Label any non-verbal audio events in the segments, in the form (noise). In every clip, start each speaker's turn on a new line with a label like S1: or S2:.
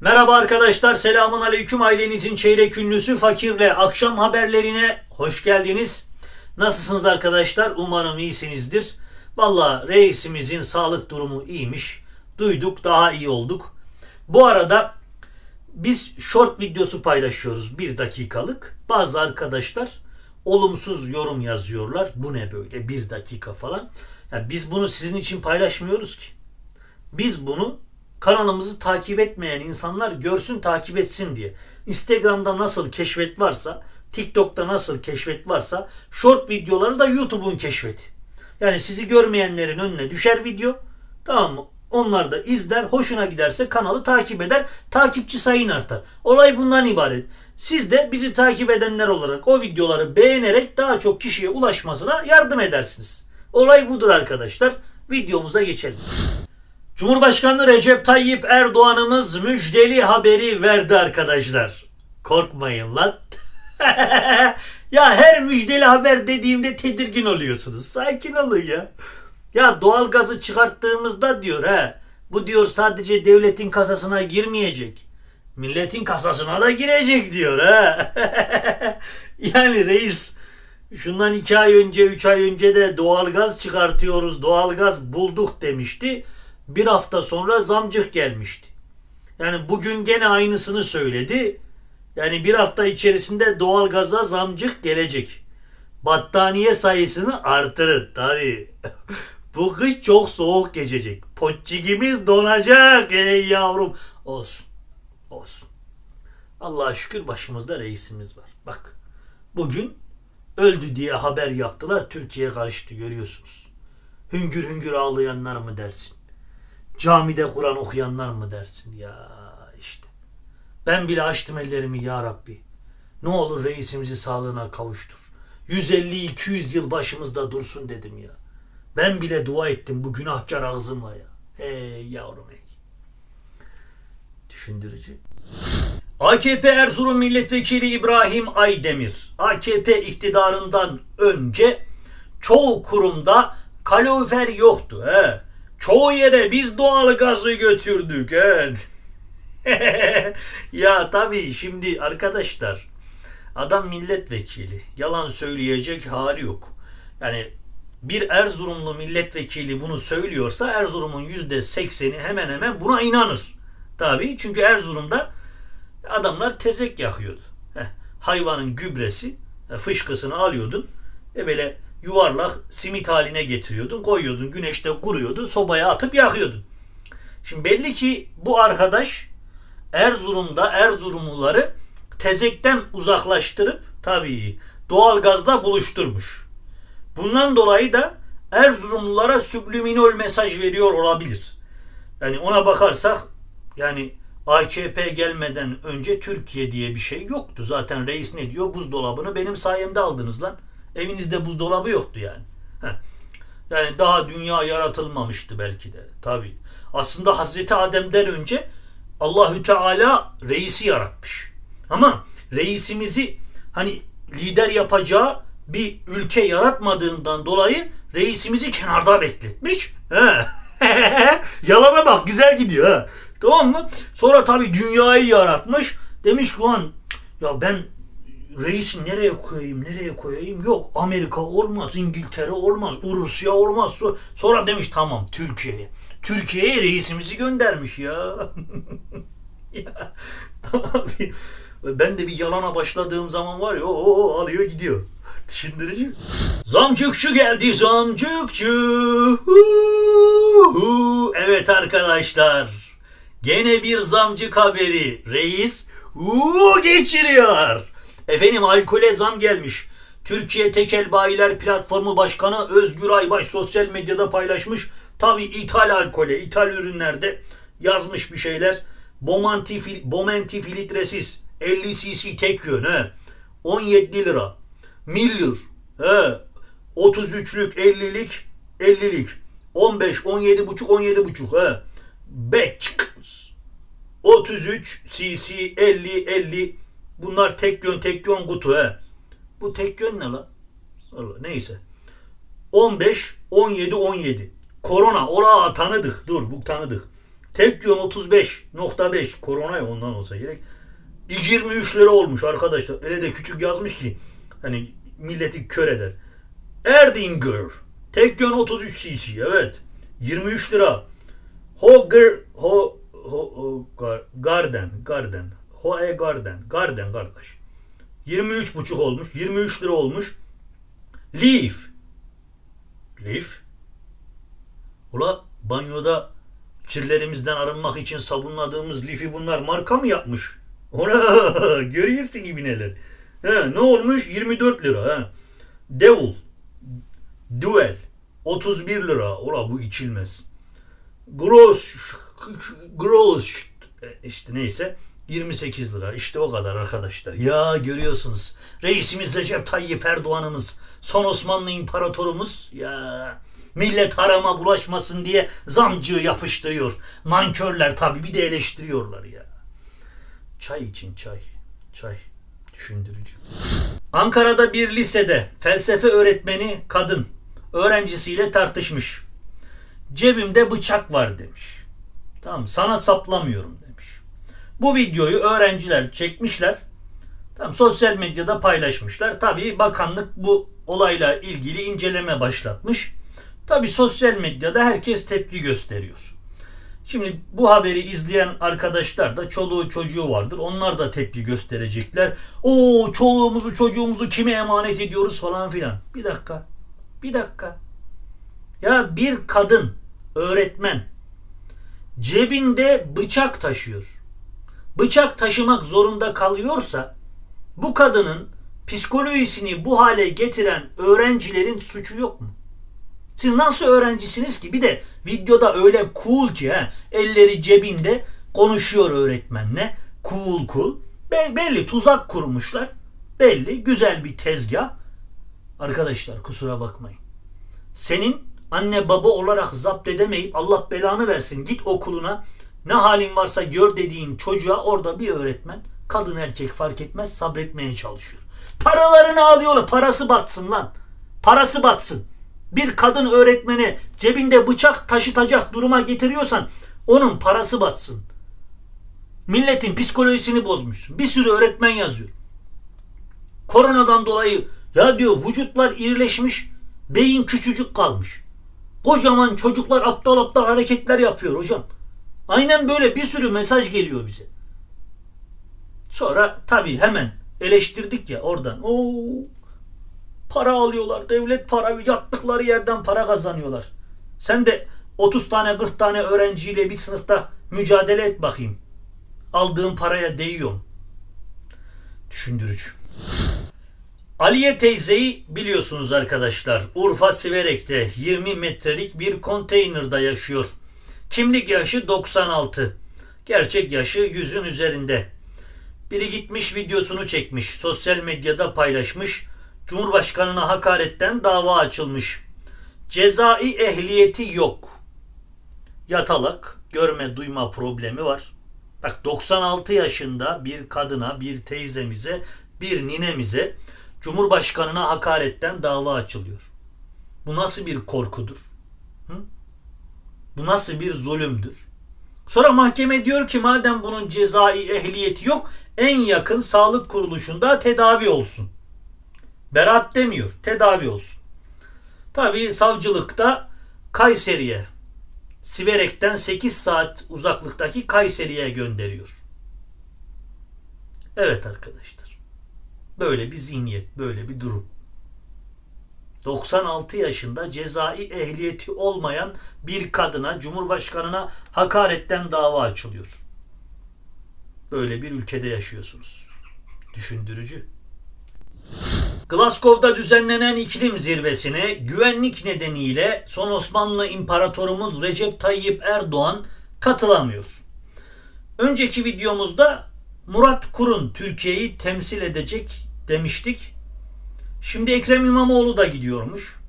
S1: Merhaba arkadaşlar, selamun aleyküm ailenizin çeyrek ünlüsü Fakir'le akşam haberlerine hoş geldiniz. Nasılsınız arkadaşlar? Umarım iyisinizdir. Valla reisimizin sağlık durumu iyiymiş. Duyduk, daha iyi olduk. Bu arada biz short videosu paylaşıyoruz bir dakikalık. Bazı arkadaşlar olumsuz yorum yazıyorlar. Bu ne böyle bir dakika falan. Ya biz bunu sizin için paylaşmıyoruz ki. Biz bunu kanalımızı takip etmeyen insanlar görsün takip etsin diye. Instagram'da nasıl keşfet varsa, TikTok'ta nasıl keşfet varsa, short videoları da YouTube'un keşfeti. Yani sizi görmeyenlerin önüne düşer video. Tamam mı? Onlar da izler, hoşuna giderse kanalı takip eder, takipçi sayın artar. Olay bundan ibaret. Siz de bizi takip edenler olarak o videoları beğenerek daha çok kişiye ulaşmasına yardım edersiniz. Olay budur arkadaşlar. Videomuza geçelim. Cumhurbaşkanı Recep Tayyip Erdoğan'ımız müjdeli haberi verdi arkadaşlar. Korkmayın lan. (laughs) ya her müjdeli haber dediğimde tedirgin oluyorsunuz. Sakin olun ya. Ya doğalgazı çıkarttığımızda diyor he. Bu diyor sadece devletin kasasına girmeyecek. Milletin kasasına da girecek diyor ha. (laughs) yani reis şundan iki ay önce, üç ay önce de doğalgaz çıkartıyoruz, doğalgaz bulduk demişti. Bir hafta sonra zamcık gelmişti. Yani bugün gene aynısını söyledi. Yani bir hafta içerisinde doğalgaza zamcık gelecek. Battaniye sayısını artırın tabii. (laughs) Bu kış çok soğuk geçecek. Potçikimiz donacak ey yavrum. Olsun. Olsun. Allah'a şükür başımızda reisimiz var. Bak bugün öldü diye haber yaptılar. Türkiye karıştı görüyorsunuz. Hüngür hüngür ağlayanlar mı dersin? Camide Kur'an okuyanlar mı dersin? Ya işte. Ben bile açtım ellerimi ya Rabbi. Ne olur reisimizi sağlığına kavuştur. 150-200 yıl başımızda dursun dedim ya. Ben bile dua ettim bu günahkar ağzımla ya. Hey yavrum hey. Düşündürücü. AKP Erzurum Milletvekili İbrahim Aydemir, AKP iktidarından önce çoğu kurumda kalorifer yoktu. He. Çoğu yere biz doğal gazı götürdük. He. (laughs) ya tabii şimdi arkadaşlar adam milletvekili. Yalan söyleyecek hali yok. Yani bir Erzurumlu milletvekili bunu söylüyorsa Erzurum'un yüzde sekseni hemen hemen buna inanır. Tabii çünkü Erzurum'da adamlar tezek yakıyordu. Heh, hayvanın gübresi, e, fışkısını alıyordun ve böyle yuvarlak simit haline getiriyordun, koyuyordun, güneşte kuruyordu, sobaya atıp yakıyordun. Şimdi belli ki bu arkadaş Erzurum'da Erzurumluları tezekten uzaklaştırıp tabii doğal gazla buluşturmuş. Bundan dolayı da Erzurumlulara subliminal mesaj veriyor olabilir. Yani ona bakarsak yani AKP gelmeden önce Türkiye diye bir şey yoktu. Zaten reis ne diyor? Buzdolabını benim sayemde aldınız lan. Evinizde buzdolabı yoktu yani. Yani daha dünya yaratılmamıştı belki de. Tabii. Aslında Hazreti Adem'den önce Allahü Teala reisi yaratmış. Ama reisimizi hani lider yapacağı bir ülke yaratmadığından dolayı reisimizi kenarda bekletmiş. He. (laughs) Yalana bak güzel gidiyor ha. Tamam mı? Sonra tabii dünyayı yaratmış. Demiş ki lan ya ben reisi nereye koyayım nereye koyayım? Yok Amerika olmaz İngiltere olmaz Rusya olmaz. So- sonra demiş tamam Türkiye'ye. Türkiye'ye reisimizi göndermiş ya. (laughs) Ya abi ben de bir yalana başladığım zaman var ya o alıyor gidiyor. Düşündürücü. Zamcıkçı geldi zamcıkçı. Evet arkadaşlar gene bir zamcık haberi. Reis hu, geçiriyor Efendim alkole zam gelmiş. Türkiye Tekel Bayiler Platformu Başkanı Özgür Aybaş sosyal medyada paylaşmış. Tabi ithal alkole, ithal ürünlerde yazmış bir şeyler. Bomanti, Bomenti filtresiz 50 cc tek yön he. 17 lira. Miller he. 33'lük 50'lik 50'lik. 15 17 buçuk 17 buçuk he. Beç 33 cc 50 50 Bunlar tek yön tek yön kutu he. Bu tek yön ne la? Allah, neyse. 15, 17, 17. Korona. Ora tanıdık. Dur bu tanıdık. Tek yön 35.5 korona ya ondan olsa gerek. 23 lira olmuş arkadaşlar. Öyle de küçük yazmış ki hani milleti kör eder. Erdinger. Tek yön 33 cc evet. 23 lira. Hoger ho ho, ho gar- Garden Garden Hoe Garden Garden kardeş. 23 buçuk olmuş. 23 lira olmuş. Leaf. Leaf. Ula banyoda kirlerimizden arınmak için sabunladığımız lifi bunlar marka mı yapmış? Ona (laughs) görüyorsun gibi neler. He, ne olmuş? 24 lira. He. Devil. Duel. 31 lira. Ola bu içilmez. Gross. Gross. işte neyse. 28 lira. İşte o kadar arkadaşlar. Ya görüyorsunuz. Reisimiz Recep Tayyip Erdoğan'ımız. Son Osmanlı imparatorumuz. Ya millet harama bulaşmasın diye zamcığı yapıştırıyor. Nankörler tabii bir de eleştiriyorlar ya. Çay için çay. Çay. Düşündürücü. Ankara'da bir lisede felsefe öğretmeni kadın öğrencisiyle tartışmış. Cebimde bıçak var demiş. Tamam sana saplamıyorum. Bu videoyu öğrenciler çekmişler. Tamam sosyal medyada paylaşmışlar. Tabii bakanlık bu olayla ilgili inceleme başlatmış. Tabii sosyal medyada herkes tepki gösteriyor. Şimdi bu haberi izleyen arkadaşlar da çoluğu çocuğu vardır. Onlar da tepki gösterecekler. O çoluğumuzu çocuğumuzu kime emanet ediyoruz falan filan. Bir dakika. Bir dakika. Ya bir kadın öğretmen cebinde bıçak taşıyor. Bıçak taşımak zorunda kalıyorsa bu kadının psikolojisini bu hale getiren öğrencilerin suçu yok mu? Siz nasıl öğrencisiniz ki? Bir de videoda öyle cool ki ha, elleri cebinde konuşuyor öğretmenle. Cool cool. Be- belli tuzak kurmuşlar. Belli güzel bir tezgah. Arkadaşlar kusura bakmayın. Senin anne baba olarak zapt edemeyip Allah belanı versin git okuluna ne halin varsa gör dediğin çocuğa orada bir öğretmen kadın erkek fark etmez sabretmeye çalışıyor. Paralarını alıyorlar parası batsın lan. Parası batsın. Bir kadın öğretmeni cebinde bıçak taşıtacak duruma getiriyorsan onun parası batsın. Milletin psikolojisini bozmuşsun. Bir sürü öğretmen yazıyor. Koronadan dolayı ya diyor vücutlar irileşmiş, beyin küçücük kalmış. Kocaman çocuklar aptal aptal hareketler yapıyor hocam. Aynen böyle bir sürü mesaj geliyor bize. Sonra tabii hemen eleştirdik ya oradan. Oo, para alıyorlar. Devlet para yattıkları yerden para kazanıyorlar. Sen de 30 tane 40 tane öğrenciyle bir sınıfta mücadele et bakayım. Aldığın paraya değiyor? Düşündürücü. Aliye teyzeyi biliyorsunuz arkadaşlar. Urfa Siverek'te 20 metrelik bir konteynerda yaşıyor. Kimlik yaşı 96. Gerçek yaşı 100'ün üzerinde. Biri gitmiş videosunu çekmiş. Sosyal medyada paylaşmış. Cumhurbaşkanına hakaretten dava açılmış. Cezai ehliyeti yok. Yatalak, görme duyma problemi var. Bak 96 yaşında bir kadına, bir teyzemize, bir ninemize Cumhurbaşkanına hakaretten dava açılıyor. Bu nasıl bir korkudur? Hı? Bu nasıl bir zulümdür? Sonra mahkeme diyor ki madem bunun cezai ehliyeti yok en yakın sağlık kuruluşunda tedavi olsun. Beraat demiyor. Tedavi olsun. Tabii savcılıkta Kayseri'ye Siverek'ten 8 saat uzaklıktaki Kayseri'ye gönderiyor. Evet arkadaşlar. Böyle bir zihniyet, böyle bir durum. 96 yaşında cezai ehliyeti olmayan bir kadına, Cumhurbaşkanına hakaretten dava açılıyor. Böyle bir ülkede yaşıyorsunuz. Düşündürücü. Glasgow'da düzenlenen iklim zirvesine güvenlik nedeniyle son Osmanlı İmparatorumuz Recep Tayyip Erdoğan katılamıyor. Önceki videomuzda Murat Kurun Türkiye'yi temsil edecek demiştik. Şimdi Ekrem İmamoğlu da gidiyormuş.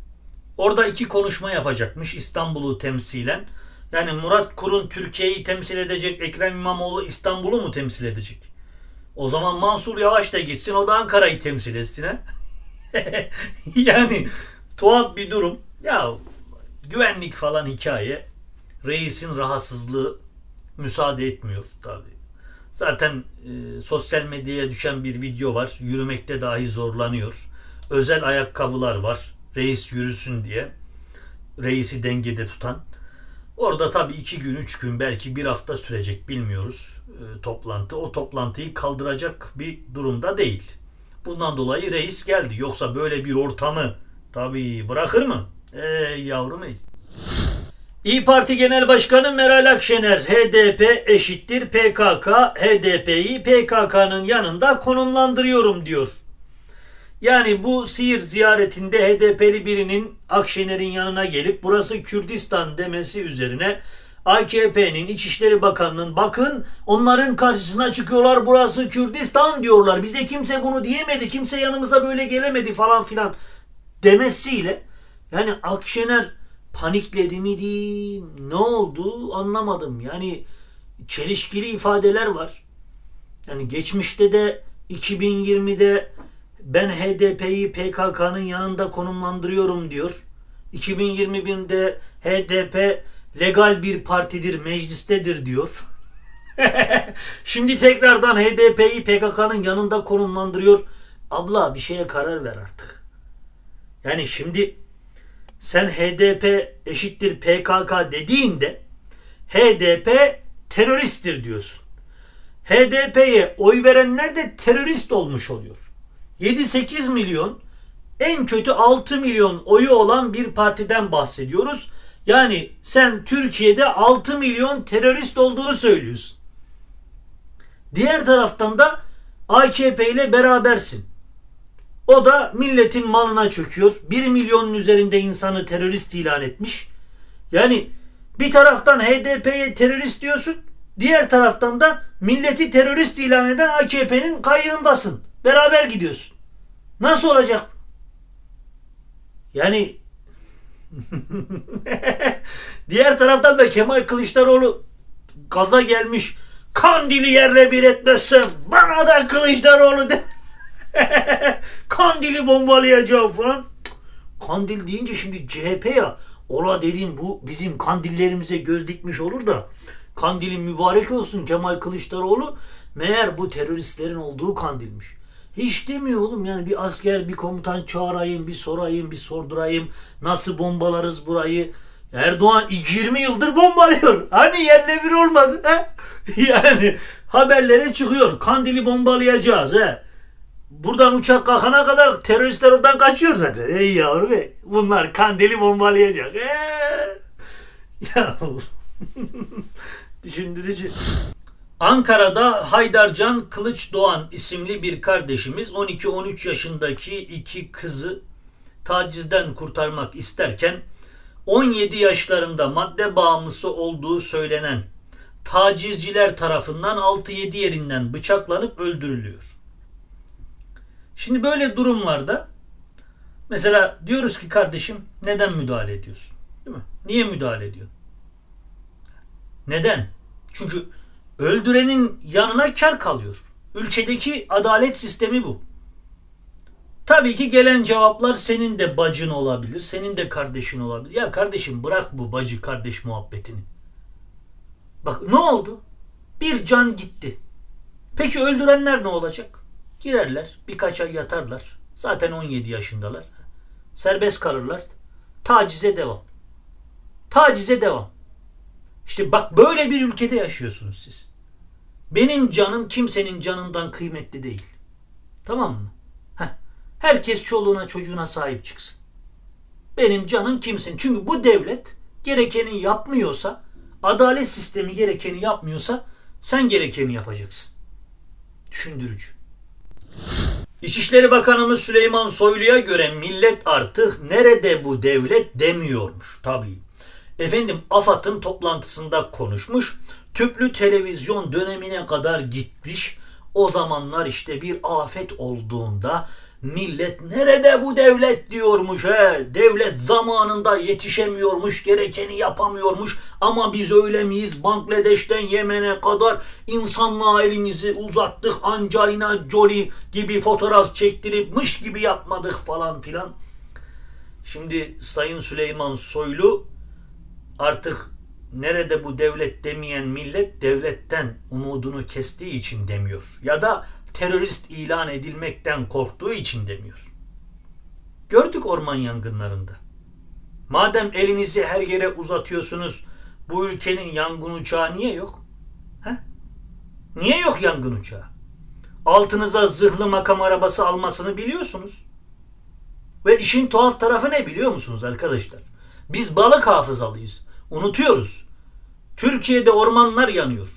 S1: Orada iki konuşma yapacakmış İstanbul'u temsilen. Yani Murat Kurun Türkiye'yi temsil edecek, Ekrem İmamoğlu İstanbul'u mu temsil edecek? O zaman Mansur Yavaş da gitsin, o da Ankara'yı temsil etsin ha. (laughs) yani tuhaf bir durum. Ya güvenlik falan hikaye. Reisin rahatsızlığı müsaade etmiyor tabii. Zaten e, sosyal medyaya düşen bir video var. Yürümekte dahi zorlanıyor. Özel ayakkabılar var. Reis yürüsün diye. Reisi dengede tutan. Orada tabii iki gün, üç gün, belki bir hafta sürecek bilmiyoruz e, toplantı. O toplantıyı kaldıracak bir durumda değil. Bundan dolayı reis geldi. Yoksa böyle bir ortamı tabii bırakır mı? Ey yavrum ey. İyi Parti Genel Başkanı Meral Akşener HDP eşittir PKK, HDP'yi PKK'nın yanında konumlandırıyorum diyor. Yani bu Siirt ziyaretinde HDP'li birinin Akşener'in yanına gelip burası Kürdistan demesi üzerine AKP'nin İçişleri Bakanı'nın bakın onların karşısına çıkıyorlar burası Kürdistan diyorlar. Bize kimse bunu diyemedi. Kimse yanımıza böyle gelemedi falan filan demesiyle yani Akşener panikledi mi diyeyim ne oldu anlamadım. Yani çelişkili ifadeler var. Yani geçmişte de 2020'de ben HDP'yi PKK'nın yanında konumlandırıyorum diyor. 2021'de HDP legal bir partidir, meclistedir diyor. (laughs) Şimdi tekrardan HDP'yi PKK'nın yanında konumlandırıyor. Abla bir şeye karar ver artık. Yani şimdi sen HDP eşittir PKK dediğinde HDP teröristtir diyorsun. HDP'ye oy verenler de terörist olmuş oluyor. 7-8 milyon en kötü 6 milyon oyu olan bir partiden bahsediyoruz. Yani sen Türkiye'de 6 milyon terörist olduğunu söylüyorsun. Diğer taraftan da AKP ile berabersin. O da milletin malına çöküyor. 1 milyonun üzerinde insanı terörist ilan etmiş. Yani bir taraftan HDP'ye terörist diyorsun. Diğer taraftan da milleti terörist ilan eden AKP'nin kayığındasın. Beraber gidiyorsun. Nasıl olacak? Yani (laughs) diğer taraftan da Kemal Kılıçdaroğlu gaza gelmiş. Kandili yerle bir etmezsem bana da Kılıçdaroğlu de. (laughs) Kandili bombalayacağım falan. Kandil deyince şimdi CHP ya. Ola dediğin bu bizim kandillerimize göz dikmiş olur da. Kandilin mübarek olsun Kemal Kılıçdaroğlu. Meğer bu teröristlerin olduğu kandilmiş. Hiç demiyor oğlum yani bir asker bir komutan çağırayım bir sorayım bir sordurayım nasıl bombalarız burayı. Erdoğan 20 yıldır bombalıyor. Hani yerle bir olmadı. He? (laughs) Yani haberlere çıkıyor. Kandili bombalayacağız. He? Buradan uçak kalkana kadar teröristler oradan kaçıyor zaten. Ey yavrum ey. Bunlar kandili bombalayacak. Ee? (laughs) Ya (laughs) düşündürücü. Ankara'da Haydarcan Kılıçdoğan isimli bir kardeşimiz 12-13 yaşındaki iki kızı tacizden kurtarmak isterken 17 yaşlarında madde bağımlısı olduğu söylenen tacizciler tarafından 6-7 yerinden bıçaklanıp öldürülüyor. Şimdi böyle durumlarda mesela diyoruz ki kardeşim neden müdahale ediyorsun? Değil mi? Niye müdahale ediyorsun? Neden? Çünkü öldürenin yanına kar kalıyor. Ülkedeki adalet sistemi bu. Tabii ki gelen cevaplar senin de bacın olabilir, senin de kardeşin olabilir. Ya kardeşim bırak bu bacı kardeş muhabbetini. Bak ne oldu? Bir can gitti. Peki öldürenler ne olacak? Girerler, birkaç ay yatarlar. Zaten 17 yaşındalar. Serbest kalırlar. Tacize devam. Tacize devam. İşte bak böyle bir ülkede yaşıyorsunuz siz. Benim canım kimsenin canından kıymetli değil. Tamam mı? Heh. Herkes çoluğuna çocuğuna sahip çıksın. Benim canım kimsenin. Çünkü bu devlet gerekeni yapmıyorsa, adalet sistemi gerekeni yapmıyorsa sen gerekeni yapacaksın. Düşündürücü. İçişleri Bakanımız Süleyman Soylu'ya göre millet artık nerede bu devlet demiyormuş tabii. Efendim AFAD'ın toplantısında konuşmuş. Tüplü televizyon dönemine kadar gitmiş. O zamanlar işte bir afet olduğunda millet nerede bu devlet diyormuş he. Devlet zamanında yetişemiyormuş, gerekeni yapamıyormuş. Ama biz öyle miyiz? Bangladeş'ten Yemen'e kadar insanlığa elimizi uzattık. Angelina Jolie gibi fotoğraf çektirip mış gibi yapmadık falan filan. Şimdi Sayın Süleyman Soylu artık nerede bu devlet demeyen millet devletten umudunu kestiği için demiyor. Ya da terörist ilan edilmekten korktuğu için demiyor. Gördük orman yangınlarında. Madem elinizi her yere uzatıyorsunuz, bu ülkenin yangın uçağı niye yok? He? Niye yok yangın uçağı? Altınıza zırhlı makam arabası almasını biliyorsunuz. Ve işin tuhaf tarafı ne biliyor musunuz arkadaşlar? Biz balık hafızalıyız. Unutuyoruz. Türkiye'de ormanlar yanıyor.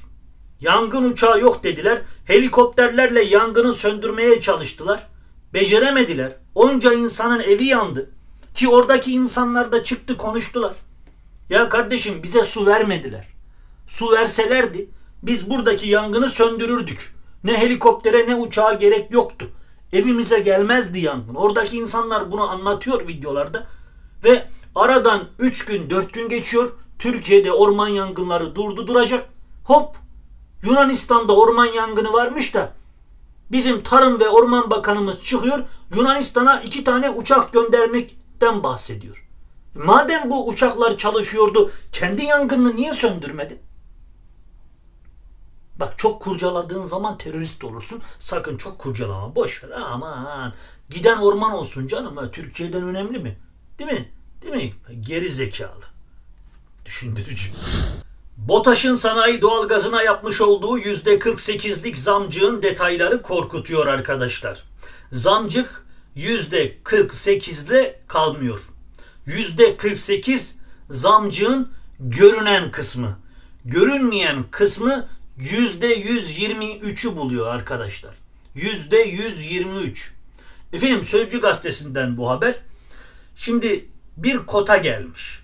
S1: Yangın uçağı yok dediler. Helikopterlerle yangını söndürmeye çalıştılar. Beceremediler. Onca insanın evi yandı. Ki oradaki insanlar da çıktı konuştular. Ya kardeşim bize su vermediler. Su verselerdi biz buradaki yangını söndürürdük. Ne helikoptere ne uçağa gerek yoktu. Evimize gelmezdi yangın. Oradaki insanlar bunu anlatıyor videolarda. Ve aradan 3 gün 4 gün geçiyor. Türkiye'de orman yangınları durdu duracak. Hop Yunanistan'da orman yangını varmış da bizim Tarım ve Orman Bakanımız çıkıyor Yunanistan'a iki tane uçak göndermekten bahsediyor. Madem bu uçaklar çalışıyordu kendi yangınını niye söndürmedi? Bak çok kurcaladığın zaman terörist olursun. Sakın çok kurcalama. Boş ver. Aman. Giden orman olsun canım. Türkiye'den önemli mi? Değil mi? Değil mi? Geri zekalı. Düşündürücü. BOTAŞ'ın sanayi doğalgazına yapmış olduğu %48'lik zamcığın detayları korkutuyor arkadaşlar. Zamcık %48'le kalmıyor. %48 zamcığın görünen kısmı. Görünmeyen kısmı %123'ü buluyor arkadaşlar. %123. Efendim Sözcü gazetesinden bu haber. Şimdi bir kota gelmiş.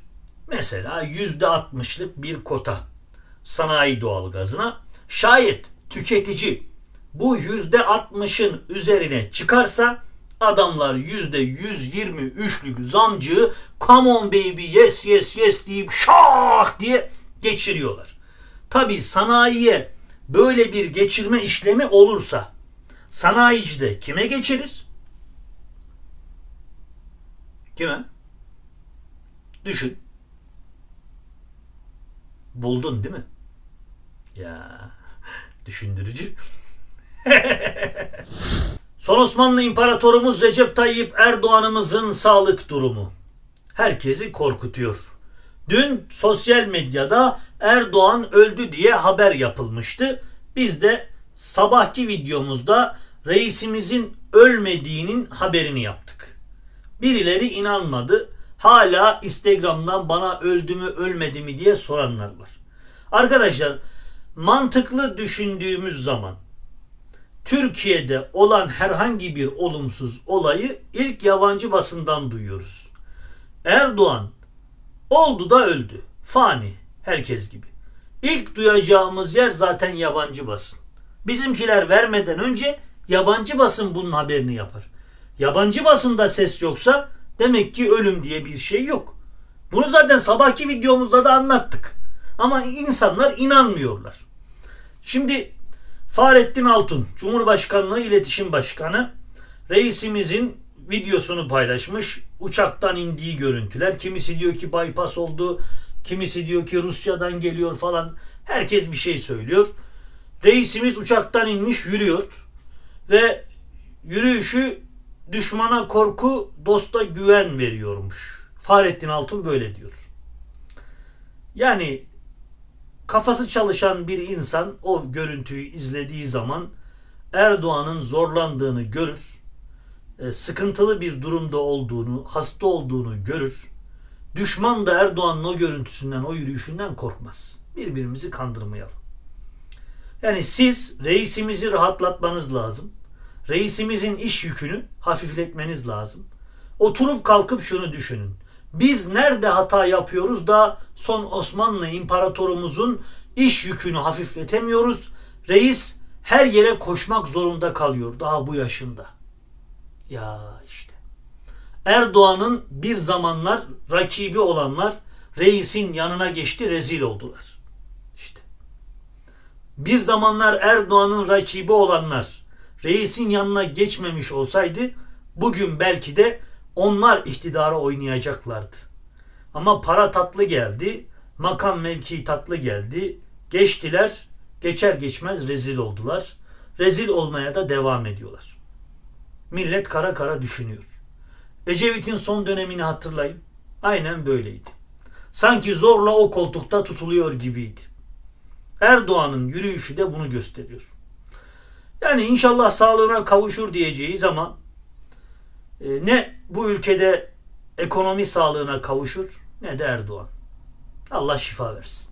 S1: Mesela %60'lık bir kota sanayi doğalgazına. Şayet tüketici bu %60'ın üzerine çıkarsa adamlar %123'lük zamcığı come on baby yes yes yes deyip şah diye geçiriyorlar. Tabi sanayiye böyle bir geçirme işlemi olursa sanayici de kime geçirir? Kime? Düşün. Buldun değil mi? Ya düşündürücü. Son Osmanlı İmparatorumuz Recep Tayyip Erdoğan'ımızın sağlık durumu herkesi korkutuyor. Dün sosyal medyada Erdoğan öldü diye haber yapılmıştı. Biz de sabahki videomuzda reisimizin ölmediğinin haberini yaptık. Birileri inanmadı. Hala Instagram'dan bana öldü mü ölmedi mi diye soranlar var. Arkadaşlar mantıklı düşündüğümüz zaman Türkiye'de olan herhangi bir olumsuz olayı ilk yabancı basından duyuyoruz. Erdoğan oldu da öldü. Fani herkes gibi. İlk duyacağımız yer zaten yabancı basın. Bizimkiler vermeden önce yabancı basın bunun haberini yapar. Yabancı basında ses yoksa demek ki ölüm diye bir şey yok. Bunu zaten sabahki videomuzda da anlattık. Ama insanlar inanmıyorlar. Şimdi Fahrettin Altun, Cumhurbaşkanlığı İletişim Başkanı reisimizin videosunu paylaşmış. Uçaktan indiği görüntüler. Kimisi diyor ki bypass oldu. Kimisi diyor ki Rusya'dan geliyor falan. Herkes bir şey söylüyor. Reisimiz uçaktan inmiş yürüyor. Ve yürüyüşü düşmana korku, dosta güven veriyormuş. Fahrettin Altun böyle diyor. Yani kafası çalışan bir insan o görüntüyü izlediği zaman Erdoğan'ın zorlandığını görür. E, sıkıntılı bir durumda olduğunu, hasta olduğunu görür. Düşman da Erdoğan'ın o görüntüsünden, o yürüyüşünden korkmaz. Birbirimizi kandırmayalım. Yani siz reisimizi rahatlatmanız lazım. Reisimizin iş yükünü hafifletmeniz lazım. Oturup kalkıp şunu düşünün. Biz nerede hata yapıyoruz da son Osmanlı imparatorumuzun iş yükünü hafifletemiyoruz. Reis her yere koşmak zorunda kalıyor daha bu yaşında. Ya işte. Erdoğan'ın bir zamanlar rakibi olanlar reisin yanına geçti rezil oldular. İşte. Bir zamanlar Erdoğan'ın rakibi olanlar reisin yanına geçmemiş olsaydı bugün belki de onlar iktidara oynayacaklardı. Ama para tatlı geldi. Makam mevki tatlı geldi. Geçtiler. Geçer geçmez rezil oldular. Rezil olmaya da devam ediyorlar. Millet kara kara düşünüyor. Ecevit'in son dönemini hatırlayın. Aynen böyleydi. Sanki zorla o koltukta tutuluyor gibiydi. Erdoğan'ın yürüyüşü de bunu gösteriyor. Yani inşallah sağlığına kavuşur diyeceğiz ama e, ne bu ülkede ekonomi sağlığına kavuşur ne de Erdoğan. Allah şifa versin.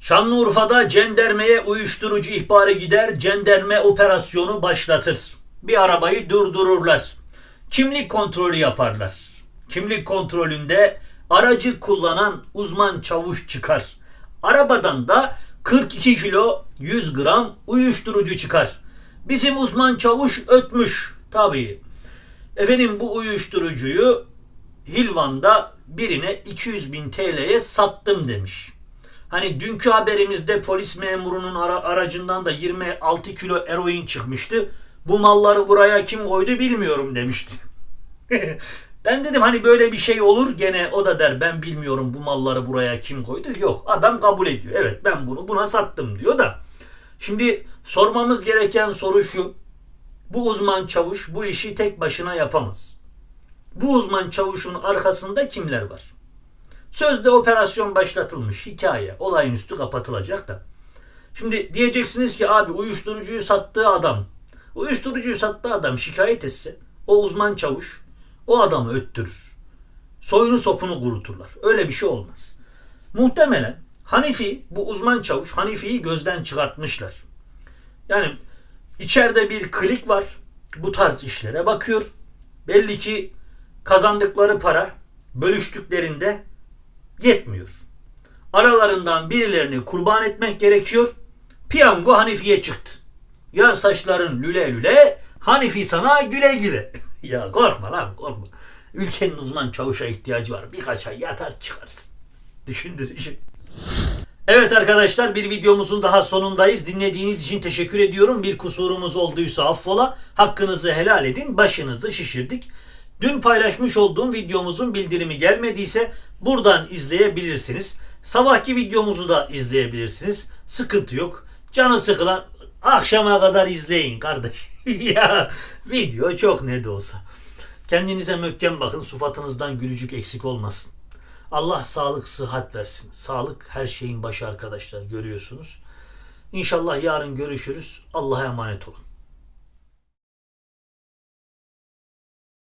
S1: Şanlıurfa'da cendermeye uyuşturucu ihbarı gider, cenderme operasyonu başlatır. Bir arabayı durdururlar. Kimlik kontrolü yaparlar. Kimlik kontrolünde aracı kullanan uzman çavuş çıkar. Arabadan da 42 kilo 100 gram uyuşturucu çıkar. Bizim uzman çavuş ötmüş tabii. Efendim bu uyuşturucuyu Hilvan'da birine 200 bin TL'ye sattım demiş. Hani dünkü haberimizde polis memurunun ara- aracından da 26 kilo eroin çıkmıştı. Bu malları buraya kim koydu bilmiyorum demişti. (laughs) ben dedim hani böyle bir şey olur gene o da der ben bilmiyorum bu malları buraya kim koydu. Yok adam kabul ediyor. Evet ben bunu buna sattım diyor da. Şimdi sormamız gereken soru şu. Bu uzman çavuş bu işi tek başına yapamaz. Bu uzman çavuşun arkasında kimler var? Sözde operasyon başlatılmış. Hikaye. Olayın üstü kapatılacak da. Şimdi diyeceksiniz ki abi uyuşturucuyu sattığı adam, uyuşturucuyu sattığı adam şikayet etse o uzman çavuş o adamı öttürür. Soyunu sopunu kuruturlar. Öyle bir şey olmaz. Muhtemelen Hanifi, bu uzman çavuş Hanifi'yi gözden çıkartmışlar. Yani içeride bir klik var. Bu tarz işlere bakıyor. Belli ki kazandıkları para bölüştüklerinde yetmiyor. Aralarından birilerini kurban etmek gerekiyor. Piyango Hanifi'ye çıktı. Yar saçların lüle lüle, Hanifi sana güle güle. (laughs) ya korkma lan korkma. Ülkenin uzman çavuşa ihtiyacı var. Birkaç ay yatar çıkarsın. Düşündür düşün. Evet arkadaşlar bir videomuzun daha sonundayız. Dinlediğiniz için teşekkür ediyorum. Bir kusurumuz olduysa affola. Hakkınızı helal edin. Başınızı şişirdik. Dün paylaşmış olduğum videomuzun bildirimi gelmediyse buradan izleyebilirsiniz. Sabahki videomuzu da izleyebilirsiniz. Sıkıntı yok. Canı sıkılan akşama kadar izleyin kardeş. (laughs) ya video çok ne de olsa. Kendinize möhkem bakın. Sufatınızdan gülücük eksik olmasın. Allah sağlık, sıhhat versin. Sağlık her şeyin başı arkadaşlar görüyorsunuz. İnşallah yarın görüşürüz. Allah'a emanet olun.